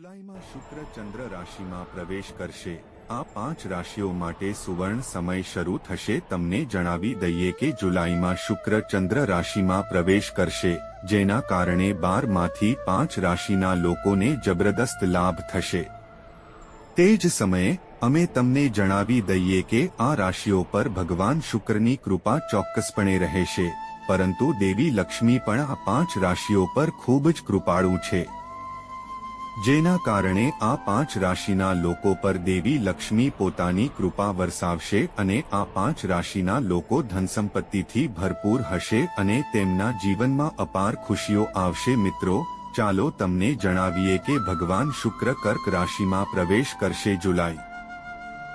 જુલાઈમાં શુક્ર ચંદ્ર રાશિમાં પ્રવેશ કરશે. આ પાંચ રાશિઓ માટે સુવર્ણ સમય શરૂ થશે. તમને જણાવી દઈએ કે જુલાઈમાં શુક્ર ચંદ્ર રાશિમાં પ્રવેશ કરશે, જેના કારણે બારમાંથી પાંચ રાશિના લોકોને જબરદસ્ત લાભ થશે. તે જ સમયે, અમે તમને જણાવી દઈએ કે આ રાશિઓ પર ભગવાન શુક્રની કૃપા ચોક્કસપણે રહેશે, પરંતુ દેવી લક્ષ્મી પણ આ પાંચ રાશિઓ પર ખૂબ જ કૃપાળુ છે. જેના કારણે આ પાંચ રાશિના લોકો પર દેવી લક્ષ્મી પોતાની કૃપા વરસાવશે અને આ પાંચ રાશિના લોકો ધનસંપત્તિથી ભરપૂર હશે અને તેમના જીવનમાં અપાર ખુશીઓ આવશે. મિત્રો, ચાલો તમને જણાવીએ કે ભગવાન શુક્ર કર્ક રાશિમાં પ્રવેશ કરશે જુલાઈ.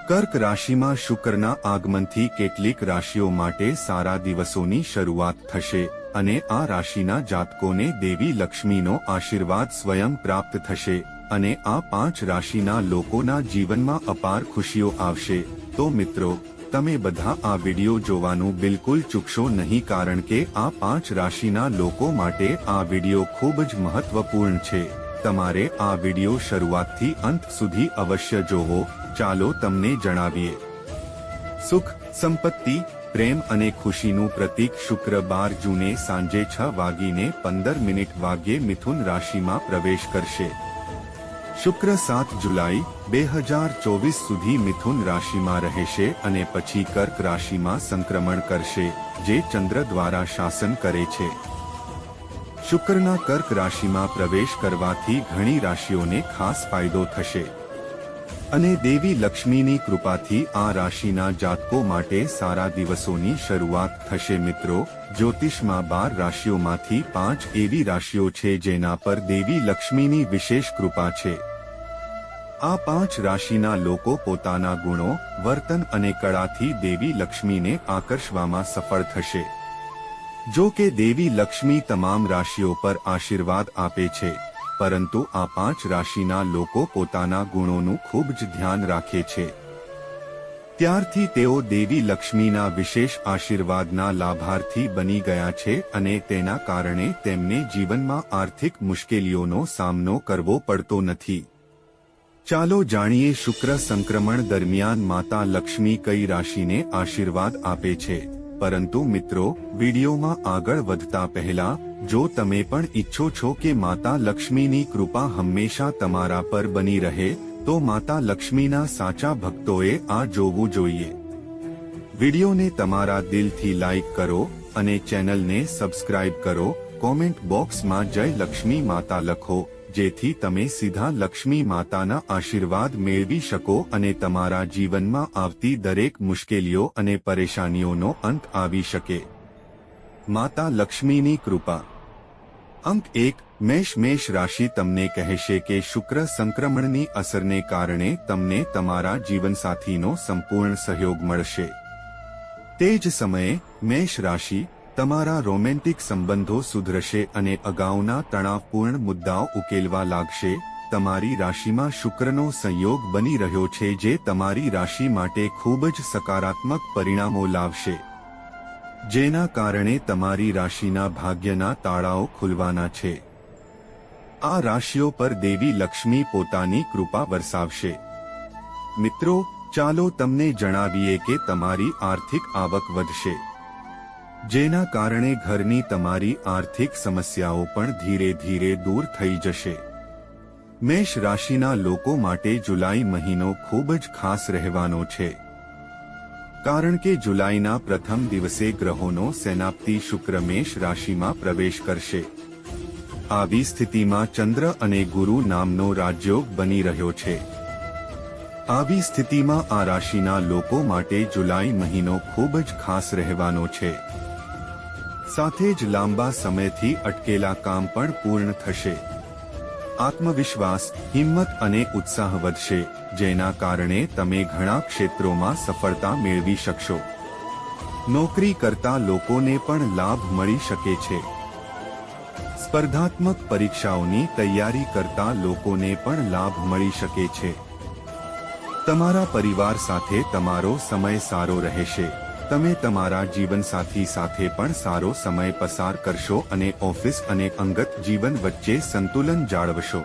કર્ક રાશિમાં શુક્રના આગમનથી કેટલીક રાશિઓ માટે સારા દિવસોની શરૂઆત થશે. અને આ રાશિના જાતકોને દેવી લક્ષ્મીનો આશીર્વાદ સ્વયં પ્રાપ્ત થશે અને આ પાંચ રાશિના લોકોના જીવનમાં અપાર ખુશીઓ આવશે. તો મિત્રો, તમે બધા આ વીડિયો જોવાનું બિલકુલ ચૂકશો નહીં કારણ કે આ પાંચ રાશિના લોકો માટે આ વિડિયો ખૂબ જ મહત્વપૂર્ણ છે. તમારે આ વિડિયો શરૂઆતથી અંત સુધી અવશ્ય જોવો. ચાલો તમને જણાવીએ. સુખ, સંપત્તિ પ્રેમ અને ખુશીનું પ્રતીક શુક્ર બાર જૂને સાંજે છ વાગીને પંદર મિનિટ વાગ્યે મિથુન રાશિમાં પ્રવેશ કરશે. શુક્ર સાત જુલાઈ, બે હજાર ચોવીસ સુધી મિથુન રાશિમાં રહેશે અને પછી કર્ક રાશિમાં સંક્રમણ કરશે, જે ચંદ્ર દ્વારા શાસન કરે છે. શુક્રના કર્ક રાશિમાં પ્રવેશ કરવાથી ઘણી રાશિઓને ખાસ ફાયદો થશે. અને દેવી લક્ષ્મીની કૃપાથી આ રાશિના જાતકો માટે સારા દિવસોની શરૂઆત થશે મિત્રો. જ્યોતિષમાં બાર રાશિઓમાંથી પાંચ એવી રાશિઓ છે જેના પર દેવી લક્ષ્મીની વિશેષ કૃપા છે. આ પાંચ રાશિના લોકો પોતાના ગુણો, વર્તન અને કળાથી દેવી લક્ષ્મીને આકર્ષવામાં સફળ થશે. જો કે દેવી લક્ષ્મી તમામ રાશિઓ પર આશીર્વાદ આપે છે. પરંતુ આ પાંચ રાશિના લોકો પોતાના ગુણોનું ખૂબ જ ધ્યાન રાખે છે. ત્યારથી તેઓ દેવી લક્ષ્મીના વિશેષ આશીર્વાદના લાભાર્થી બની ગયા છે અને તેના કારણે તેમને જીવનમાં આર્થિક મુશ્કેલીઓનો સામનો કરવો પડતો નથી. ચાલો જાણીએ શુક્ર સંક્રમણ દરમિયાન માતા લક્ષ્મી કઈ રાશિને આશીર્વાદ આપે છે. પરંતુ મિત્રો, વિડીયોમાં આગળ વધતા પહેલા, જો તમે પણ ઈચ્છો છો કે માતા લક્ષ્મીની કૃપા હંમેશા તમારા પર બની રહે, તો માતા લક્ષ્મીના સાચા ભક્તોએ આ જોવું જોઈએ. વિડીયોને તમારા દિલથી લાઈક કરો અને ચેનલને સબસ્ક્રાઇબ કરો. કોમેન્ટ બોક્સમાં જય લક્ષ્મી માતા લખો. જેથી તમે સીધા લક્ષ્મી માતાના આશીર્વાદ મેળવી શકો અને તમારા જીવનમાં આવતી દરેક મુશ્કેલીઓ અને પરેશાનીઓનો અંત આવી શકે. માતા લક્ષ્મીની કૃપા. અંક એક, મેષ મેષ રાશિ તમને કહેશે કે શુક્ર સંક્રમણની અસરને કારણે તમને તમારા જીવનસાથીનો સંપૂર્ણ સહયોગ મળશે. તે જ સમયે, મેષ રાશિ તમારા રોમેન્ટિક સંબંધો સુધરશે અને અગાઉના તણાવપૂર્ણ મુદ્દાઓ ઉકેલવા લાગશે. તમારી રાશિમાં શુક્રનો સંયોગ બની રહ્યો છે જે તમારી રાશિ માટે ખૂબ જ સકારાત્મક પરિણામો લાવશે. જેના કારણે તમારી રાશિના ભાગ્યના તાળાઓ ખુલવાના છે. આ રાશિઓ પર દેવી લક્ષ્મી પોતાની કૃપા વરસાવશે. મિત્રો, ચાલો તમને જણાવીએ કે તમારી આર્થિક આવક વધશે. જેના કારણે ઘરની તમારી આર્થિક સમસ્યાઓ પણ ધીરે ધીરે દૂર થઈ જશે. મેષ રાશિના લોકો માટે જુલાઈ મહિનો ખૂબ જ ખાસ રહેવાનો છે. કારણ કે જુલાઈના પ્રથમ દિવસે ગ્રહોનો સેનાપતિ શુક્ર મેષ રાશિમાં પ્રવેશ કરશે. આવી સ્થિતિમાં ચંદ્ર અને ગુરુ નામનો રાજયોગ બની રહ્યો છે. આવી સ્થિતિમાં આ રાશિના લોકો માટે જુલાઈ મહિનો ખૂબ જ ખાસ રહેવાનો છે. સાથે જ લાંબા સમયથી અટકેલા કામ પણ પૂર્ણ થશે. આત્મવિશ્વાસ, હિંમત અને ઉત્સાહ વધશે, જેના કારણે તમે ઘણા ક્ષેત્રોમાં સફળતા મેળવી શકશો. નોકરી કરતા લોકોને પણ લાભ મળી શકે છે. સ્પર્ધાત્મક પરીક્ષાઓની તૈયારી કરતા લોકોને પણ લાભ મળી શકે છે. તમારા પરિવાર સાથે તમારો સમય સારો રહેશે. તમે તમારા જીવનસાથી સાથે પણ સારો સમય પસાર કરશો અને ઓફિસ અને અંગત જીવન વચ્ચે સંતુલન જાળવશો.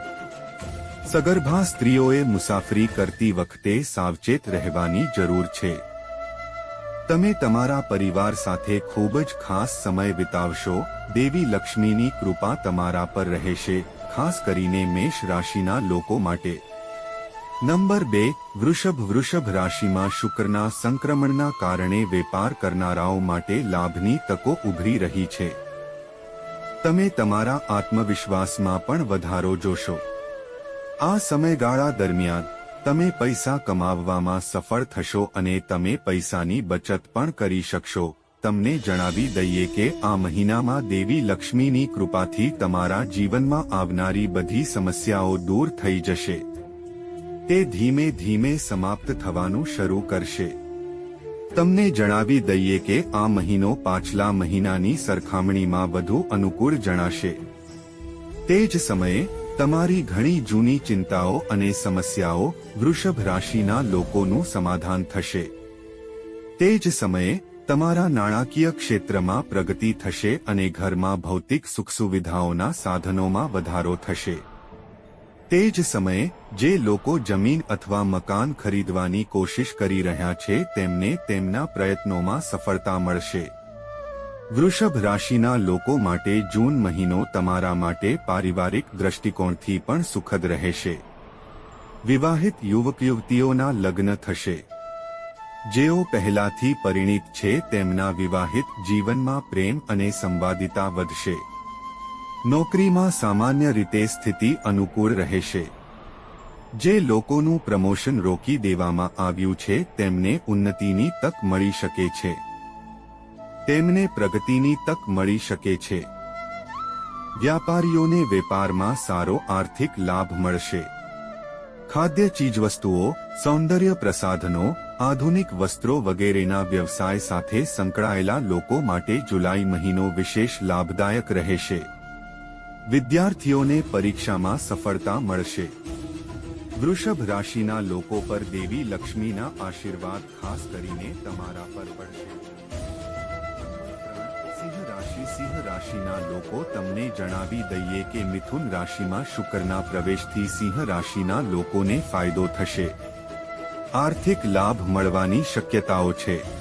સગર્ભા સ્ત્રીઓએ મુસાફરી કરતી વખતે સાવચેત રહેવાની જરૂર છે. તમે તમારા પરિવાર સાથે ખૂબ જ ખાસ સમય વિતાવશો. દેવી લક્ષ્મીની કૃપા તમારા પર રહેશે, ખાસ કરીને મેષ રાશિના લોકો માટે. નંબર બે, વૃષભ વૃષભ રાશિમાં શુક્રના સંક્રમણના કારણે વેપાર કરનારાઓ માટે લાભની તકો ઉભરી રહી છે. તમે તમારા આત્મવિશ્વાસમાં પણ વધારો જોશો. આ સમયગાળા દરમિયાન, તમે પૈસા કમાવવામાં સફળ થશો અને તમે પૈસાની બચત પણ કરી શકશો. તમને જણાવી દઈએ કે આ મહિનામાં દેવી લક્ષ્મીની કૃપાથી તમારા જીવનમાં આવનારી બધી સમસ્યાઓ દૂર થઈ જશે. તે ધીમે ધીમે સમાપ્ત થવાનું શરૂ કરશે. તમને જણાવી દઈએ કે આ મહિનો પાછલા મહિનાની સરખામણીમાં વધુ અનુકૂળ જણાશે. તે જ સમયે, તમારી ઘણી જૂની ચિંતાઓ અને સમસ્યાઓ વૃષભ રાશિના લોકોનું સમાધાન થશે. તે જ સમયે, તમારા નાણાકીય ક્ષેત્રમાં પ્રગતિ થશે અને ઘરમાં ભૌતિક સુખ સુવિધાઓના સાધનોમાં વધારો થશે. તે જ સમયે, જે લોકો જમીન અથવા મકાન ખરીદવાની કોશિશ કરી રહ્યા છે, તેમને તેમના પ્રયત્નોમાં સફળતા મળશે. વૃષભ રાશિના લોકો માટે જૂન મહિનો તમારા માટે પારિવારિક દ્રષ્ટિકોણથી પણ સુખદ રહેશે. વિવાહિત યુવક યુવતીઓના લગ્ન થશે. જેઓ પહેલાથી પરિણીત છે, તેમના વિવાહિત જીવનમાં પ્રેમ અને સંવાદિતા વધશે. નોકરીમાં સામાન્ય રીતે સ્થિતિ અનુકૂળ રહેશે. જે લોકોનું પ્રમોશન રોકી દેવામાં આવ્યું છે, તેમને ઉન્નતિની તક મળી શકે છે. તેમને પ્રગતિની તક મળી શકે છે. વ્યાપારીઓને વેપારમાં સારો આર્થિક લાભ મળશે. ખાદ્ય ચીજવસ્તુઓ, સૌંદર્ય પ્રસાધનો, આધુનિક વસ્ત્રો વગેરેના વ્યવસાય સાથે સંકળાયેલા લોકો માટે જુલાઈ મહિનો વિશેષ લાભદાયક રહેશે. વિદ્યાર્થીઓને પરીક્ષામાં સફળતા મળશે. વૃષભ રાશિના લોકો પર દેવી લક્ષ્મીના આશીર્વાદ ખાસ કરીને તમારા પર પડશે. સિંહ રાશિ, સિંહ રાશિના લોકો તમને જણાવી દઈએ કે મિથુન રાશિમાં શુક્રના પ્રવેશથી સિંહ રાશિના લોકોને ફાયદો થશે. આર્થિક લાભ મળવાની શક્યતાઓ છે.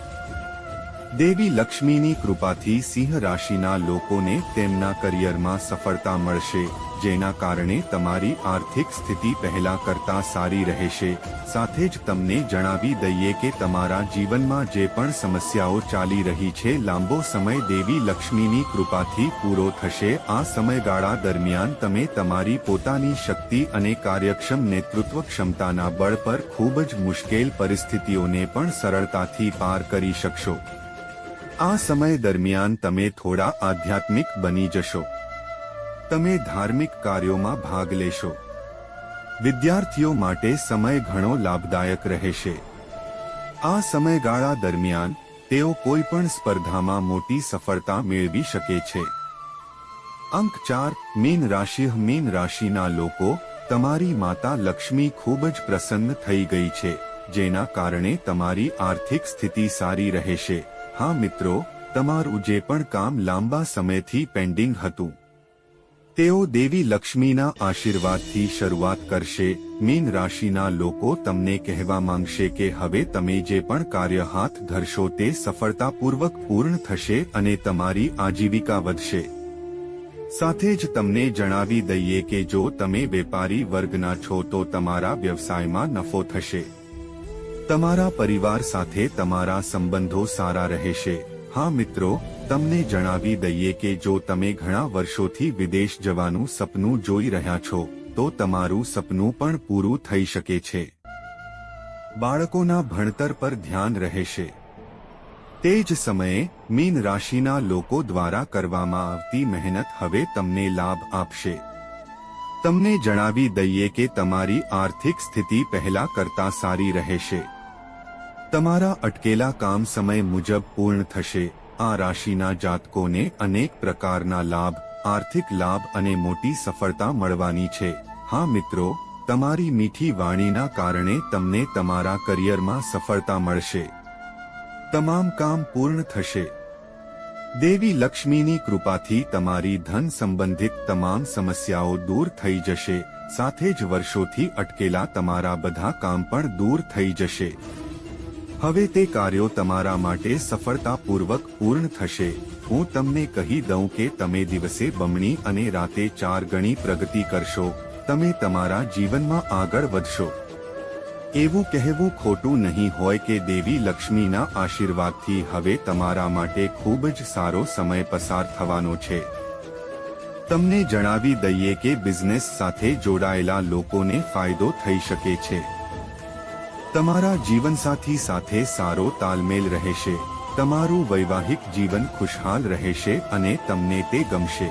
દેવી લક્ષ્મીની કૃપાથી સિંહ રાશિના લોકોને તેમના કરિયરમાં સફળતા મળશે, જેના કારણે તમારી આર્થિક સ્થિતિ પહેલા કરતા સારી રહેશે. સાથે જ તમને જણાવી દઈએ કે તમારા જીવનમાં જે પણ સમસ્યાઓ ચાલી રહી છે, લાંબો સમય દેવી લક્ષ્મીની કૃપાથી પૂરો થશે. આ સમયગાળા દરમિયાન તમે તમારી પોતાની શક્તિ અને કાર્યક્ષમ નેતૃત્વ ક્ષમતાના બળ પર ખૂબ જ મુશ્કેલ પરિસ્થિતિઓને પણ સરળતાથી પાર કરી શકશો. આ સમય દરમિયાન તમે થોડા આધ્યાત્મિક બની જશો. તમે ધાર્મિક કાર્યોમાં ભાગ લેશો. વિદ્યાર્થીઓ માટે સમય ઘણો લાભદાયક રહેશે. આ સમયગાળા દરમિયાન, તેઓ કોઈ પણ સ્પર્ધામાં મોટી સફળતા મેળવી શકે છે. અંક ચાર, મીન રાશિ, મીન રાશિના લોકો, તમારી માતા લક્ષ્મી ખૂબ જ પ્રસન્ન થઈ ગઈ છે, જેના કારણે તમારી આર્થિક સ્થિતિ સારી રહેશે. હા મિત્રો, તમારું જે પણ કામ લાંબા સમયથી પેન્ડિંગ હતું. તેઓ દેવી લક્ષ્મીના આશીર્વાદથી શરૂઆત કરશે, મીન રાશિના લોકો તમને કહેવા માંગશે કે હવે તમે જે પણ કાર્ય હાથ ધરશો તે સફળતાપૂર્વક પૂર્ણ થશે અને તમારી આજીવિકા વધશે. સાથે જ તમને જણાવી દઈએ કે જો તમે વેપારી વર્ગના છો તો તમારા વ્યવસાયમાં નફો થશે. તમારા પરિવાર સાથે તમારા સંબંધો સારા રહેશે. હા મિત્રો, તમને જણાવી દઈએ કે જો તમે ઘણા વર્ષોથી વિદેશ જવાનું સપનું જોઈ રહ્યા છો, તો તમારું સપનું પણ પૂરું થઈ શકે છે. બાળકોના ભણતર પર ધ્યાન રહેશે. તે જ સમયે, મીન રાશિના લોકો દ્વારા કરવામાં આવતી મહેનત હવે તમને લાભ આપશે. તમને જણાવી દઈએ કે તમારી આર્થિક સ્થિતિ પહેલા કરતા સારી રહેશે. તમારા અટકેલા કામ સમય મુજબ પૂર્ણ થશે. આ રાશિના જાતકોને અનેક પ્રકારના લાભ, આર્થિક લાભ અને મોટી સફળતા મળવાની છે. હા મિત્રો, તમારી મીઠી વાણીના કારણે તમને તમારા કરિયરમાં સફળતા મળશે. તમામ કામ પૂર્ણ થશે. દેવી લક્ષ્મીની કૃપાથી તમારી ધન સંબંધિત તમામ સમસ્યાઓ દૂર થઈ જશે. સાથે જ વર્ષોથી અટકેલા તમારા બધા કામ પણ દૂર થઈ જશે. હવે તે કાર્યો તમારા માટે સફળતાપૂર્વક પૂર્ણ થશે. હું તમને કહી દઉં કે તમે દિવસે બમણી અને રાતે ચાર ગણી પ્રગતિ કરશો. તમે તમારા જીવનમાં આગળ વધશો. એવું કહેવું ખોટું નહીં હોય કે દેવી લક્ષ્મીના આશીર્વાદથી હવે તમારા માટે ખૂબ જ સારો સમય પસાર થવાનો છે. તમને જણાવી દઈએ કે બિઝનેસ સાથે જોડાયેલા લોકોને ફાયદો થઈ શકે છે. તમારા જીવનસાથી સાથે સારો તાલમેલ રહેશે. તમારું વૈવાહિક જીવન ખુશહાલ રહેશે અને તમને તે ગમશે.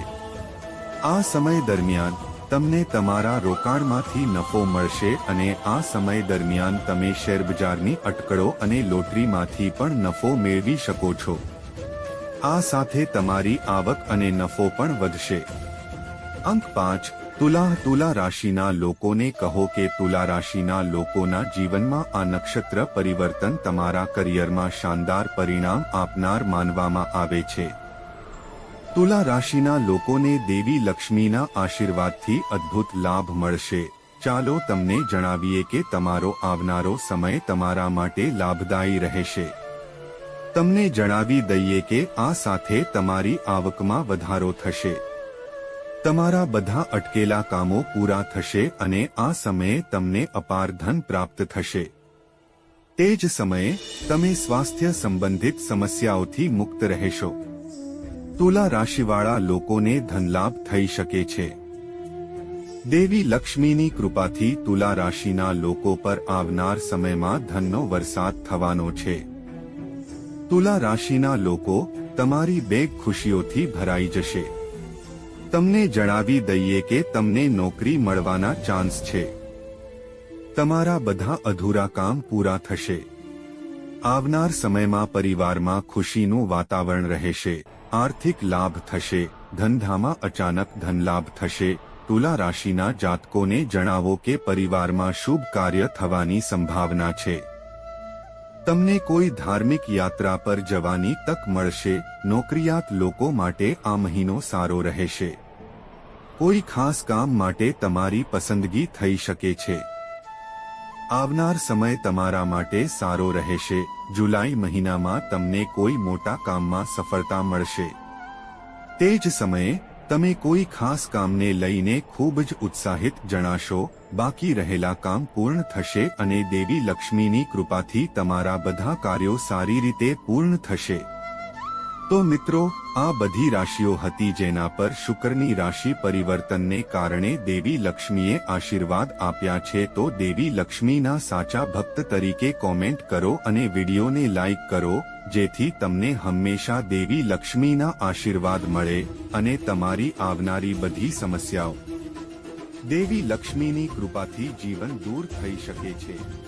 આ સમય દરમિયાન, તમને તમારા રોકાણમાંથી નફો મળશે અને આ સમય દરમિયાન તમે શેરબજારની અટકળો અને લોટરીમાંથી પણ નફો મેળવી શકો છો. આ સાથે તમારી આવક અને નફો પણ વધશે. અંક પાંચ તુલા તુલા રાશિના લોકોને કહો કે તુલા રાશિના લોકોના જીવનમાં આ નક્ષત્ર પરિવર્તન તમારા કરિયરમાં શાનદાર પરિણામ આપનાર માનવામાં આવે છે. તુલા રાશિના લોકોને દેવી લક્ષ્મીના આશીર્વાદથી અદ્ભુત લાભ મળશે. ચાલો તમને જણાવીએ કે તમારો આવનારો સમય તમારા માટે લાભદાયી રહેશે. તમને જણાવી દઈએ કે આ સાથે તમારી આવકમાં વધારો થશે. તમારા બધા અટકેલા કામો પૂરા થશે અને આ સમયે તમને અપાર ધન પ્રાપ્ત થશે. તે જ સમયે તમે સ્વાસ્થ્ય સંબંધિત સમસ્યાઓથી મુક્ત રહેશો. તુલા રાશિવાળા લોકોને ધનલાભ થઈ શકે છે. દેવી લક્ષ્મીની કૃપાથી તુલા રાશિના લોકો પર આવનાર સમયમાં ધનનો વરસાદ થવાનો છે. તુલા રાશિના લોકો તમારી બેગ ખુશીઓથી ભરાઈ જશે. તમને જણાવી દઈએ કે તમને નોકરી મળવાના ચાન્સ છે. તમારા બધા અધૂરા કામ પૂરા થશે. આવનાર સમયમાં પરિવારમાં ખુશીનું વાતાવરણ રહેશે. આર્થિક લાભ થશે. ધંધામાં અચાનક ધનલાભ થશે. તુલા રાશિના જાતકોને જણાવો કે પરિવારમાં શુભ કાર્ય થવાની સંભાવના છે. તમને કોઈ ધાર્મિક યાત્રા પર જવાની તક મળશે, નોકરિયાત લોકો માટે આ મહિનો સારો રહેશે. કોઈ ખાસ કામ માટે તમારી પસંદગી થઈ શકે છે. આવનાર સમય તમારા માટે સારો રહેશે. જુલાઈ મહિનામાં તમને કોઈ મોટા કામમાં સફળતા મળશે. તે જ સમયે તમે કોઈ ખાસ કામને લઈને ખૂબ જ ઉત્સાહિત જણાશો, બાકી રહેલા કામ પૂર્ણ થશે અને દેવી લક્ષ્મીની કૃપાથી તમારા બધા કાર્યો સારી રીતે પૂર્ણ થશે. તો મિત્રો, આ બધી રાશિઓ હતી જેના પર શુક્રની રાશિ પરિવર્તનને કારણે દેવી લક્ષ્મીએ આશીર્વાદ આપ્યા છે તો દેવી લક્ષ્મીના સાચા ભક્ત તરીકે કોમેન્ટ કરો અને વિડીયોને લાઇક કરો જેથી તમને હંમેશા દેવી લક્ષ્મીના આશીર્વાદ મળે અને તમારી આવનારી બધી સમસ્યાઓ. દેવી લક્ષ્મીની કૃપાથી જીવન દૂર થઈ શકે છે.